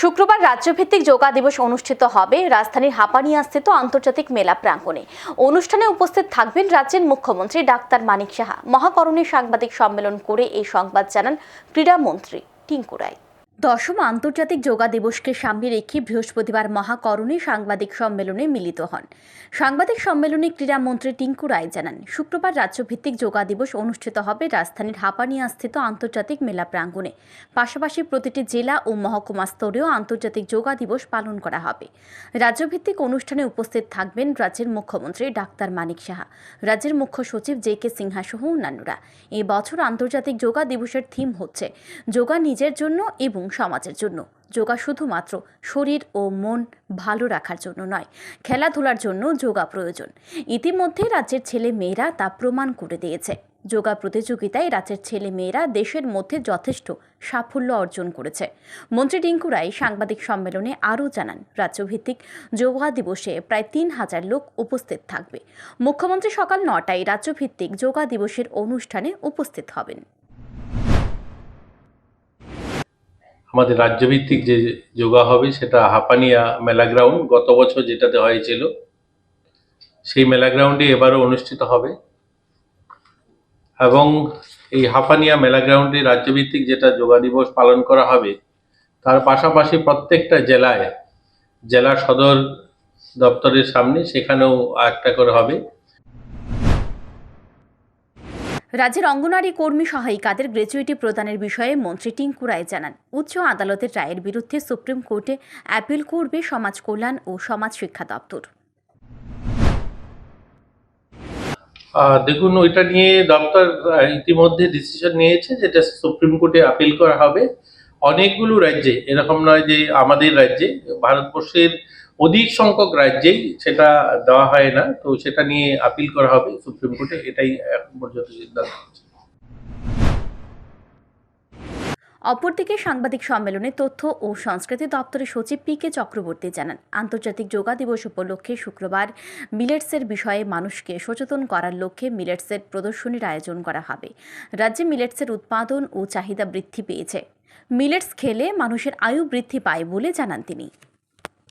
শুক্রবার রাজ্যভিত্তিক যোগা দিবস অনুষ্ঠিত হবে। রাজধানীর হাপানিয়াস্থিত আন্তর্জাতিক মেলা প্রাঙ্গণে। অনুষ্ঠানে উপস্থিত থাকবেন রাজ্যের মুখ্যমন্ত্রী ডাক্তার মানিক সাহা। মহাকরণে সাংবাদিক সম্মেলন করে এই সংবাদ জানান ক্রীড়ামন্ত্রী টিঙ্কু রায়। দশম আন্তর্জাতিক যোগা দিবসকে সামনে রেখে বৃহস্পতিবার মহাকরণে সাংবাদিক সম্মেলনে মিলিত হন। সাংবাদিক সম্মেলনে ক্রীড়ামন্ত্রী টিঙ্কু রায় জানান, শুক্রবার রাজ্যভিত্তিক যোগা দিবস অনুষ্ঠিত হবে রাজধানীর হাপানিয়াস্থিত আন্তর্জাতিক মেলা প্রাঙ্গণে। পাশাপাশি প্রতিটি জেলা ও মহকুমা স্তরেও আন্তর্জাতিক যোগা দিবস পালন করা হবে। রাজ্যভিত্তিক অনুষ্ঠানে উপস্থিত থাকবেন রাজ্যের মুখ্যমন্ত্রী ডাক্তার মানিক সাহা, রাজ্যের মুখ্য সচিব জে কে সিনহা সহ অন্যান্যরা। এই বছর আন্তর্জাতিক যোগা দিবসের থিম হচ্ছে, যোগা নিজের জন্য এবং সমাজের জন্য। যোগা শুধুমাত্র শরীর ও মন ভালো রাখার জন্য নয়, খেলাধুলার জন্য যোগা প্রয়োজন। ইতিমধ্যে রাজ্যের ছেলে মেয়েরা তা প্রমাণ করে দিয়েছে। যোগা প্রতিযোগিতায় রাজ্যের ছেলে মেয়েরা দেশের মধ্যে যথেষ্ট সাফল্য অর্জন করেছে। মন্ত্রী টিঙ্কু রায় সাংবাদিক সম্মেলনে আরও জানান, রাজ্যভিত্তিক যোগা দিবসে প্রায় তিন হাজার লোক উপস্থিত থাকবে। মুখ্যমন্ত্রী সকাল নটায় রাজ্যভিত্তিক যোগা দিবসের অনুষ্ঠানে উপস্থিত হবেন। আমাদের রাজ্যভিত্তিক যে যোগা হবে সেটা হাপানিয়া মেলা গ্রাউন্ড গত বছর যেটাতে হয়েছিল, সেই মেলা গ্রাউন্ডে এবারও অনুষ্ঠিত হবে। এবং এই হাপানিয়া মেলা গ্রাউন্ডে রাজ্যভিত্তিক যেটা যোগা দিবস পালন করা হবে, তার পাশাপাশি প্রত্যেকটা জেলায়, জেলা সদর দপ্তরের সামনে সেখানেও একটা করে হবে। রাজ্যের অঙ্গনারী কর্মী সহায়িকাদের গ্র্যাচুইটি প্রদানের বিষয়ে মন্ত্রী টিঙ্কু রায় জানান। উচ্চ আদালতের রায়ের বিরুদ্ধে সুপ্রিম কোর্টে অ্যাপিল করবে সমাজ কল্যাণ ও সমাজ শিক্ষা দপ্তর। দেখুন, ওইটা নিয়ে দপ্তর ইতিমধ্যে ডিসিশন নিয়েছে যেটা সুপ্রিম কোর্টে আপিল করা হবে। অনেকগুলো রাজ্যে, এরকম নয় যে আমাদের রাজ্যে, ভারতবর্ষের অধিক সংখ্যক রাজ্যেই সেটা দেওয়া হয় না, তো সেটা নিয়ে আপিল করা হবে সুপ্রিম কোর্টে, এটাই এখন পর্যন্ত সিদ্ধান্ত। অপরদিকে সাংবাদিক সম্মেলনে তথ্য ও সংস্কৃতি দপ্তরের সচিব পি কে চক্রবর্তী জানান, আন্তর্জাতিক যোগা দিবস উপলক্ষে শুক্রবার মিলেটসের বিষয়ে মানুষকে সচেতন করার লক্ষ্যে মিলেটসের প্রদর্শনীর আয়োজন করা হবে। রাজ্যে মিলেটসের উৎপাদন ও চাহিদা বৃদ্ধি পেয়েছে। মিলেটস খেলে মানুষের আয়ু বৃদ্ধি পায় বলে জানান তিনি।